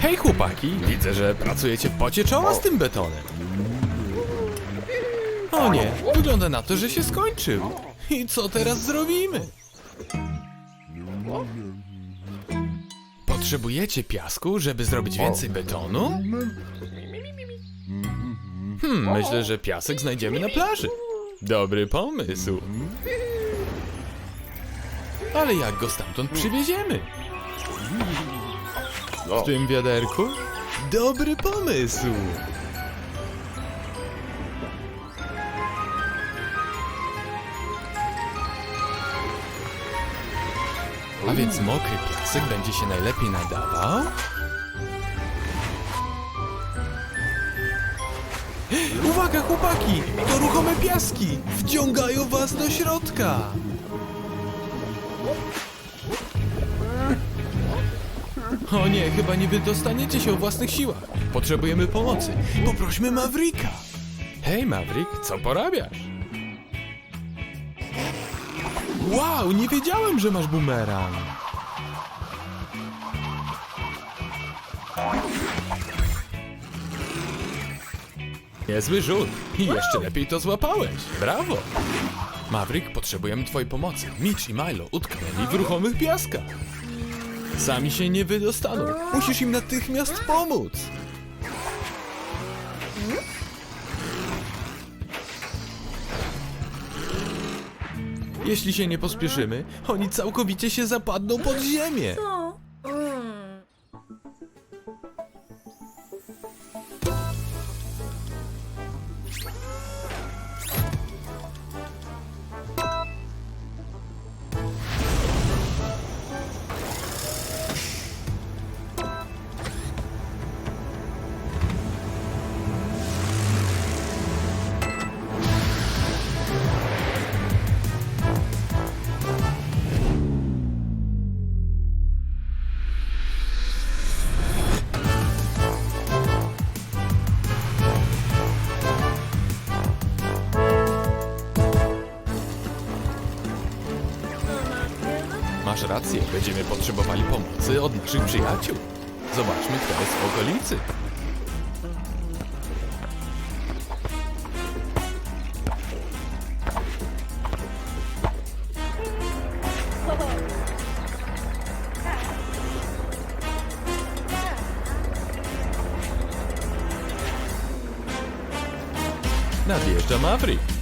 Hej chłopaki, widzę, że pracujecie w pocie czoła z tym betonem. O nie, wygląda na to, że się skończył. I co teraz zrobimy? Potrzebujecie piasku, żeby zrobić więcej betonu? Hmm, myślę, że piasek znajdziemy na plaży. Dobry pomysł. Ale jak go stamtąd przywieziemy? W tym wiaderku? Dobry pomysł! A więc mokry piasek będzie się najlepiej nadawał? Uwaga chłopaki! To ruchome piaski! Wciągają was do środka! O nie, chyba nie wydostaniecie się o własnych siłach. Potrzebujemy pomocy. Poprośmy Mavrika. Hej, Mavrik, co porabiasz? Wow, nie wiedziałem, że masz bumerang. Niezły rzut. I jeszcze lepiej to złapałeś. Brawo. Mavrik, potrzebujemy twojej pomocy. Mitch i Milo utknęli w ruchomych piaskach. Sami się nie wydostaną. Musisz im natychmiast pomóc. Jeśli się nie pospieszymy, oni całkowicie się zapadną pod ziemię. Rację, będziemy potrzebowali pomocy od naszych przyjaciół. Zobaczmy, kto jest w okolicy. Nadjeżdża Maverick.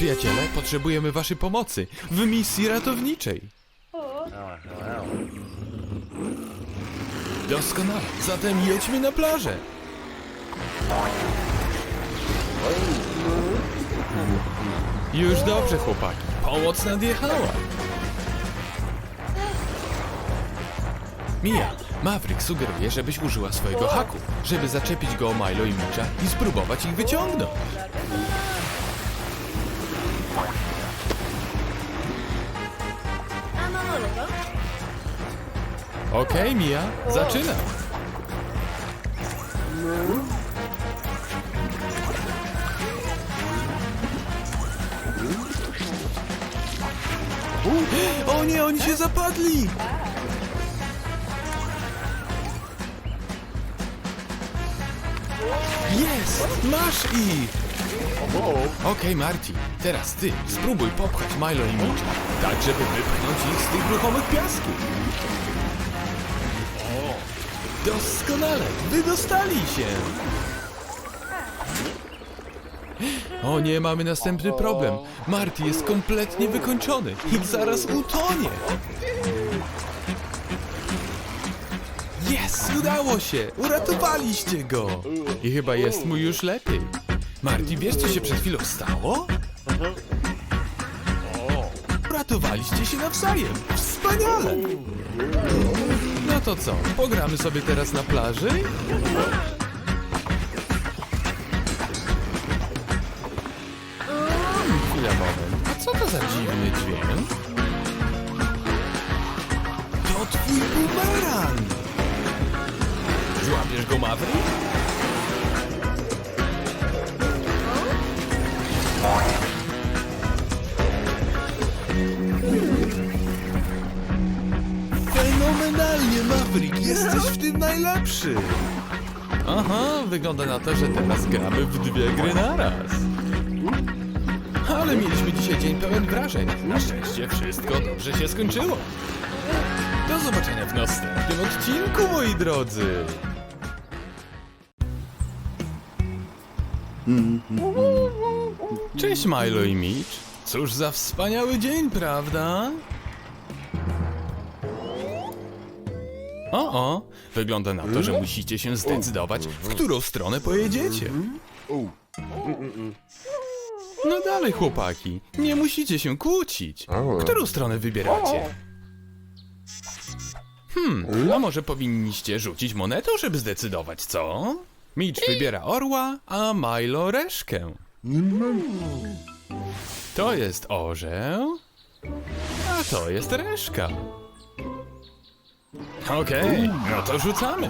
Przyjaciele, potrzebujemy waszej pomocy w misji ratowniczej. Doskonale, zatem jedźmy na plażę. Już dobrze, chłopaki. Pomoc nadjechała. Mia, Maverick sugeruje, żebyś użyła swojego haku, żeby zaczepić go o Milo i Mitcha i spróbować ich wyciągnąć. Okej, Mia, zaczynam. O nie, oni się zapadli! Jest! Masz ich! Okej, Marty, teraz ty spróbuj popchać Milo i Mitcha, tak żeby wypchnąć ich z tych ruchomych piasków. Doskonale! Wydostali się! O nie, mamy następny problem. Marty jest kompletnie wykończony i zaraz utonie. Jest! Udało się! Uratowaliście go! I chyba jest mu już lepiej. Marty, wiesz co się przed chwilą stało? Uratowaliście się nawzajem! Wspaniale! No to co, pogramy sobie teraz na plaży? Najlepszy. Aha, wygląda na to, że teraz gramy w dwie gry naraz. Ale mieliśmy dzisiaj dzień pełen wrażeń. Na szczęście wszystko dobrze się skończyło. Do zobaczenia w następnym odcinku, moi drodzy. Cześć Milo i Mitch. Cóż za wspaniały dzień, prawda? O, o, wygląda na to, że musicie się zdecydować, w którą stronę pojedziecie. No dalej, chłopaki, nie musicie się kłócić. Którą stronę wybieracie? Hmm, a może powinniście rzucić monetą, żeby zdecydować, co? Mitch wybiera orła, a Milo reszkę. To jest orzeł, a to jest reszka. Okej, no to rzucamy.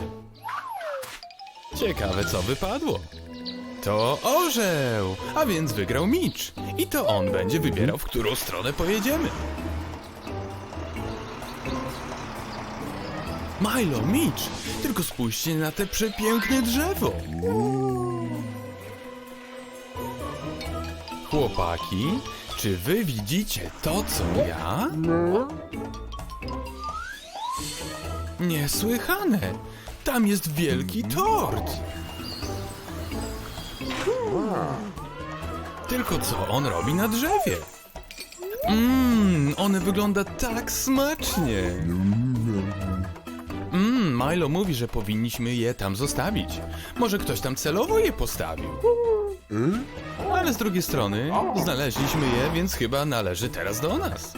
Ciekawe, co wypadło. To orzeł, a więc wygrał Mitch. I to on będzie wybierał, w którą stronę pojedziemy. Milo, Mitch, tylko spójrzcie na te przepiękne drzewo. Chłopaki, czy wy widzicie to, co ja? Niesłychane! Tam jest wielki tort! Tylko co on robi na drzewie? Mmm, one wygląda tak smacznie! Mmm, Milo mówi, że powinniśmy je tam zostawić. Może ktoś tam celowo je postawił. Ale z drugiej strony, znaleźliśmy je, więc chyba należy teraz do nas.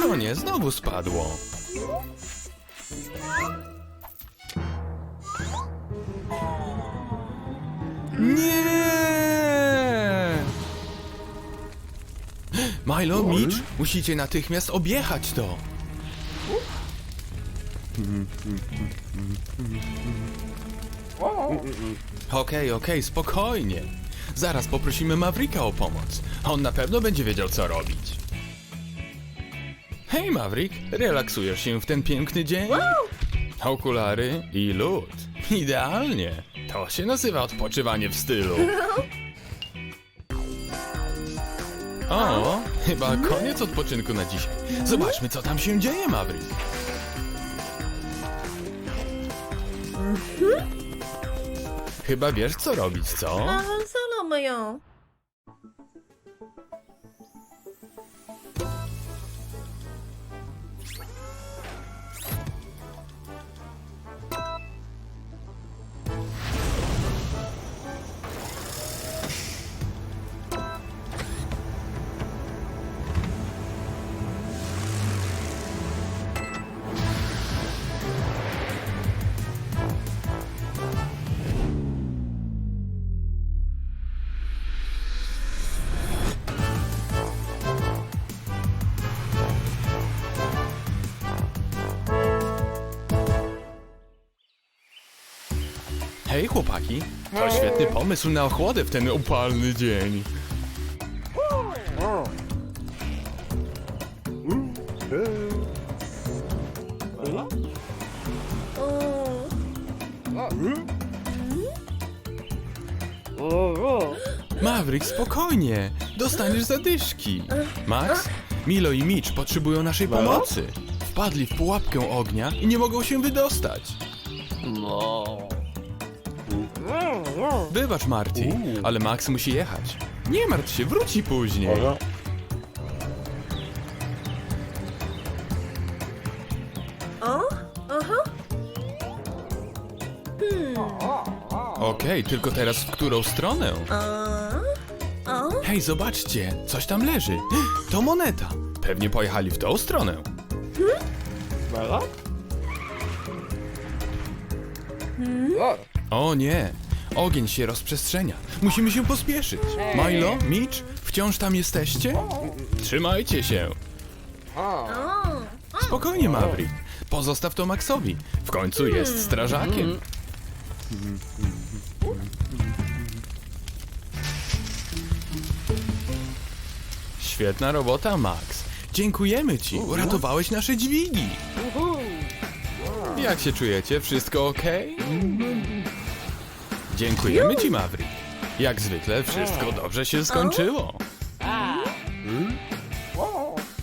No nie, znowu spadło. Nie! Milo, Mitch, musicie natychmiast objechać to. Okej, okej, spokojnie. Zaraz poprosimy Mavrika o pomoc. On na pewno będzie wiedział, co robić. Hej, Maverick, relaksujesz się w ten piękny dzień? Okulary i lód. Idealnie. To się nazywa odpoczywanie w stylu. O, chyba koniec odpoczynku na dzisiaj. Zobaczmy, co tam się dzieje, Maverick. Chyba wiesz, co robić, co? 啊，算 Hej, chłopaki, to świetny pomysł na ochłodę w ten upalny dzień. Maverick, spokojnie, dostaniesz zadyszki. Max, Milo i Mitch potrzebują naszej pomocy. Wpadli w pułapkę ognia i nie mogą się wydostać. Wybacz, Marty, ale Max musi jechać. Nie martw się, wróci później. O, aha. Okej, tylko teraz w którą stronę? A, o, Hej, zobaczcie, coś tam leży. To moneta. Pewnie pojechali w tą stronę. O nie, ogień się rozprzestrzenia. Musimy się pospieszyć. Milo, Mitch, wciąż tam jesteście? Trzymajcie się. Spokojnie, Maverick. Pozostaw to Maxowi. W końcu jest strażakiem. Świetna robota, Max. Dziękujemy ci. Uratowałeś nasze dźwigi. Jak się czujecie? Wszystko ok? Dziękujemy ci, Maverick. Jak zwykle wszystko dobrze się skończyło.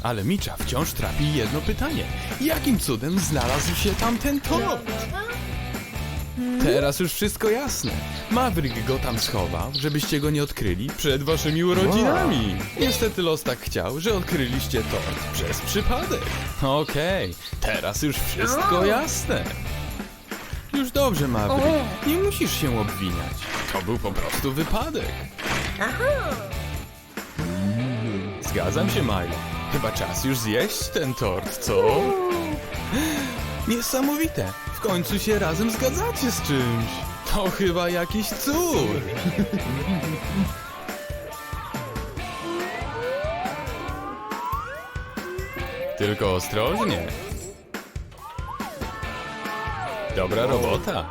Ale Micza wciąż trapi jedno pytanie. Jakim cudem znalazł się tam ten tort? Teraz już wszystko jasne. Maverick go tam schował, żebyście go nie odkryli przed waszymi urodzinami. Niestety los tak chciał, że odkryliście tort przez przypadek. Okej, teraz już wszystko jasne. Już dobrze, Maverick. Nie musisz się obwiniać. To był po prostu wypadek. Aha! Zgadzam się, Milo. Chyba czas już zjeść ten tort, co? Niesamowite. W końcu się razem zgadzacie z czymś. To chyba jakiś cud. Tylko ostrożnie. Dobra robota.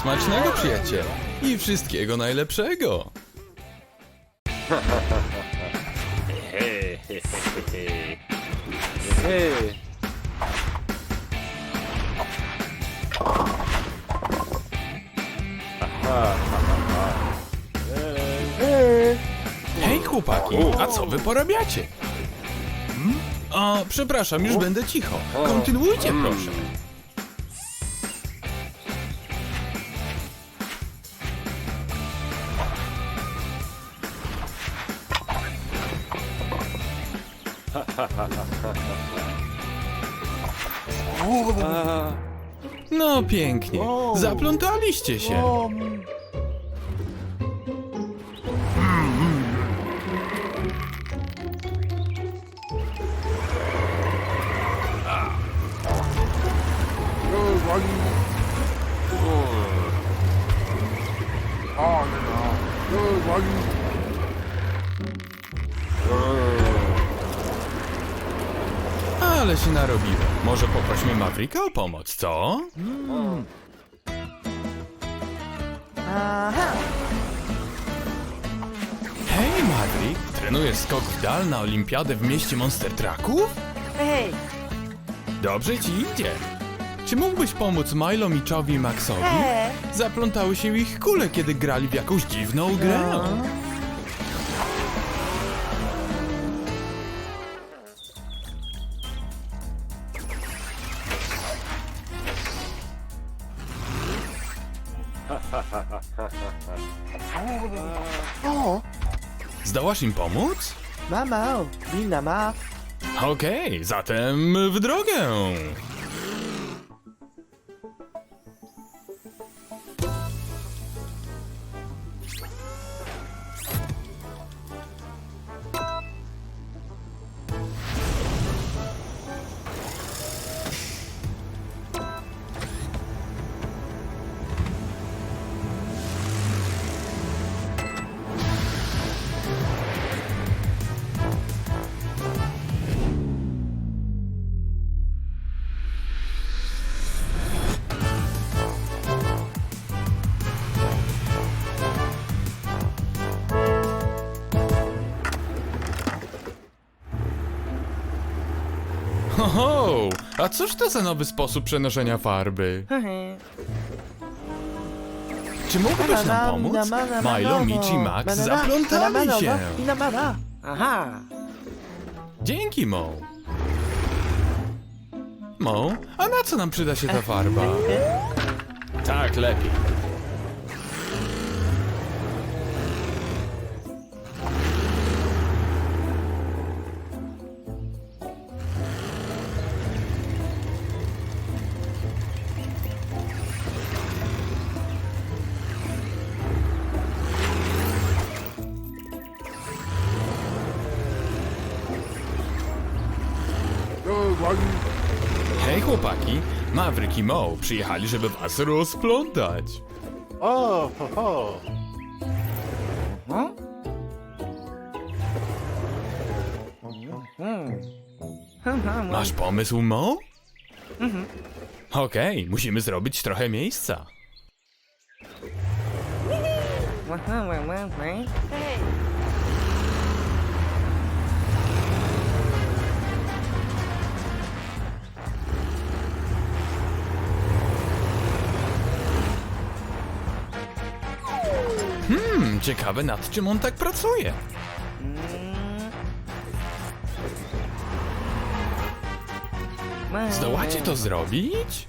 Smacznego, przyjaciela. I wszystkiego najlepszego. Hej chłopaki, a co wy porabiacie? A, przepraszam, już będę cicho. Kontynuujcie proszę. No pięknie, zaplątaliście się. Poprośmy Mavrika o pomoc, co? Hej, Maverick! Trenujesz skok w dal na olimpiadę w mieście Monster Trucków? Hej, Dobrze ci idzie. Czy mógłbyś pomóc Milo, Mitchowi i Maxowi? he, Zaplątały się ich kule, kiedy grali w jakąś dziwną grę. Zdołasz im pomóc? mama, winna ma. Okej, zatem w drogę! A cóż to za nowy sposób przenoszenia farby? Czy mógłbyś nam pomóc? Milo, Mitch i Max zaplątali się. Aha. Dzięki, Mo. Mo, a na co nam przyda się ta farba? Tak, lepiej. I Mo przyjechali, żeby was rozplątać. O, ho, ho. Masz pomysł, Mo? Okej, musimy zrobić trochę miejsca. Hej, Hmm, ciekawe nad czym on tak pracuje. Zdołacie to zrobić?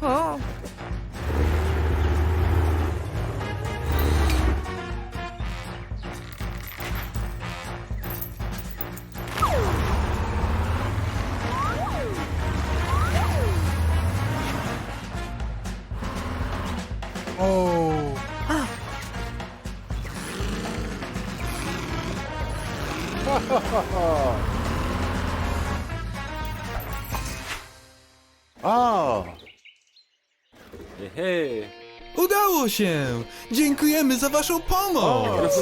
哦。Się! Dziękujemy za waszą pomoc!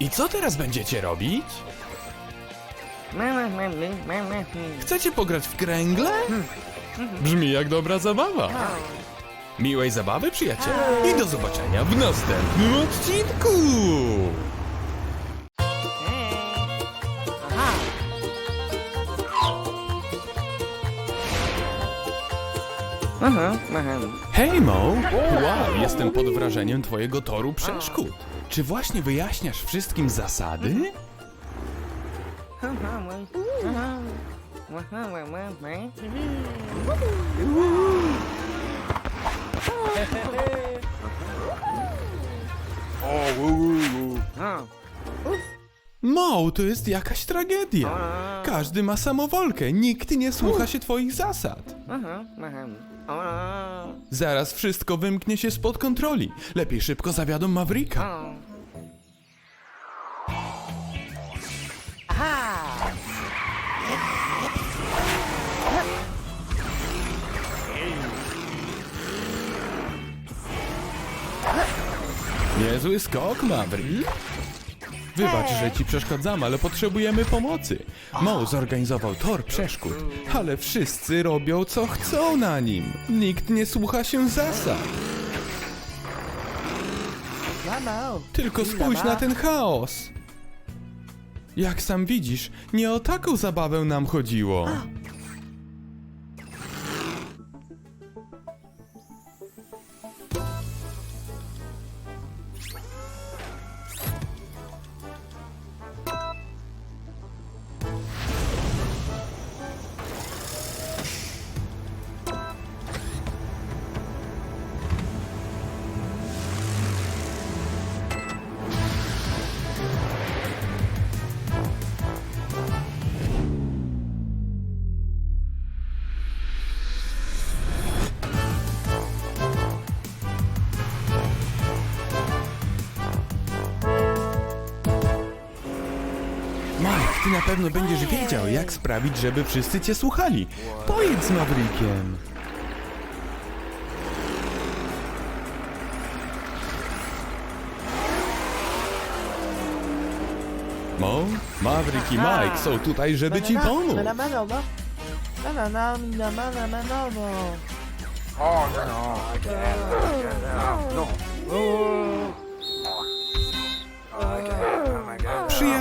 I co teraz będziecie robić? Chcecie pograć w kręgle? Brzmi jak dobra zabawa. Miłej zabawy, przyjaciele. I do zobaczenia w następnym odcinku. Aha, aha. Hej Mo! Wow, jestem pod wrażeniem twojego toru przeszkód. Czy właśnie wyjaśniasz wszystkim zasady? Mo, to jest jakaś tragedia. Każdy ma samowolkę, nikt nie słucha się twoich zasad. Zaraz wszystko wymknie się spod kontroli. Lepiej szybko zawiadą Mavrika. Niezły skok, Maverick. Wybacz, że ci przeszkadzam, ale potrzebujemy pomocy. Mo zorganizował tor przeszkód, ale wszyscy robią co chcą na nim. Nikt nie słucha się zasad. Tylko spójrz na ten chaos. Jak sam widzisz, nie o taką zabawę nam chodziło. Ty na pewno będziesz wiedział, jak sprawić, żeby wszyscy cię słuchali. Pojedź z Mavrickiem. Mo, Maverick i Mike są tutaj, żeby ci pomóc.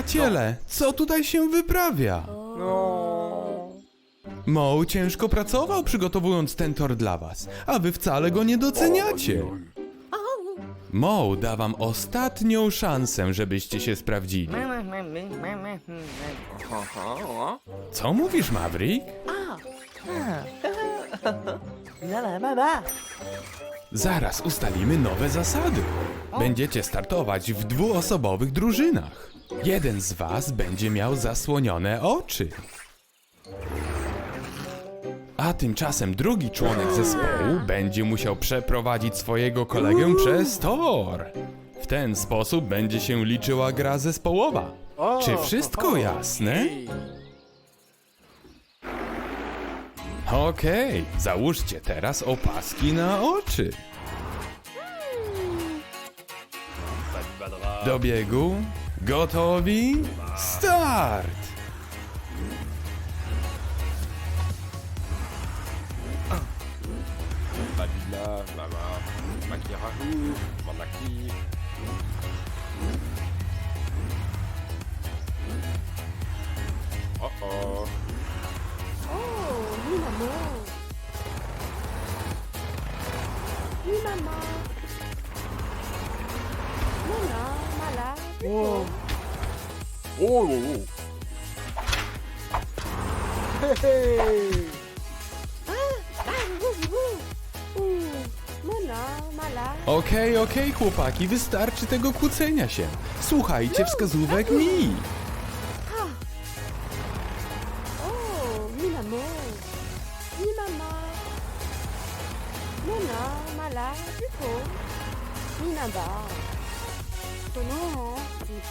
Przyjaciele, co tutaj się wyprawia? Mo ciężko pracował przygotowując ten tor dla was, a wy wcale go nie doceniacie. Mo da wam ostatnią szansę, żebyście się sprawdzili. Co mówisz, Maverick? La la mama! Zaraz ustalimy nowe zasady. Będziecie startować w dwuosobowych drużynach. Jeden z was będzie miał zasłonione oczy. A tymczasem drugi członek zespołu będzie musiał przeprowadzić swojego kolegę przez tor. W ten sposób będzie się liczyła gra zespołowa. Czy wszystko jasne? Okej, załóżcie teraz opaski na oczy. Do biegu, gotowi, start! Babila, Manaki. Oh oh. Oh, oui maman. Oui maman. Mona, malade. Oh. Oh. Hey, hey. Ah, vous, vous. Ouh, Mona, malade. Okej, okej, chłopaki, wystarczy tego kłócenia się. Słuchajcie wskazówek mi.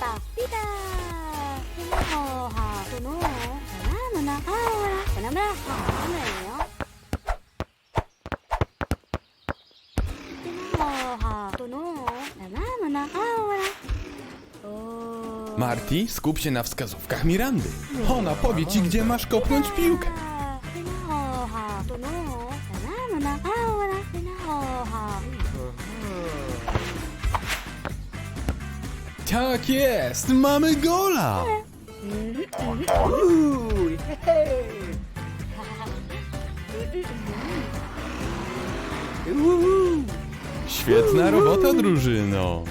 C'est pas pita. Oh, ha, tono. Mona, mona, ahora. Mona, mona, ahora. Tono, tono. Mona, mona, ahora. Oh. Marty, skup się na wskazówkach Mirandy. Ona powie ci, gdzie masz kopnąć piłkę. Tak jest, mamy gola! Świetna robota, drużyno!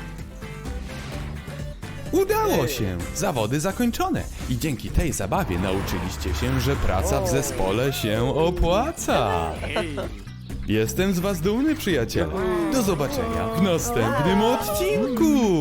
Udało się! Zawody zakończone. I dzięki tej zabawie nauczyliście się, że praca w zespole się opłaca. Jestem z was dumny, przyjaciele. Do zobaczenia w następnym odcinku!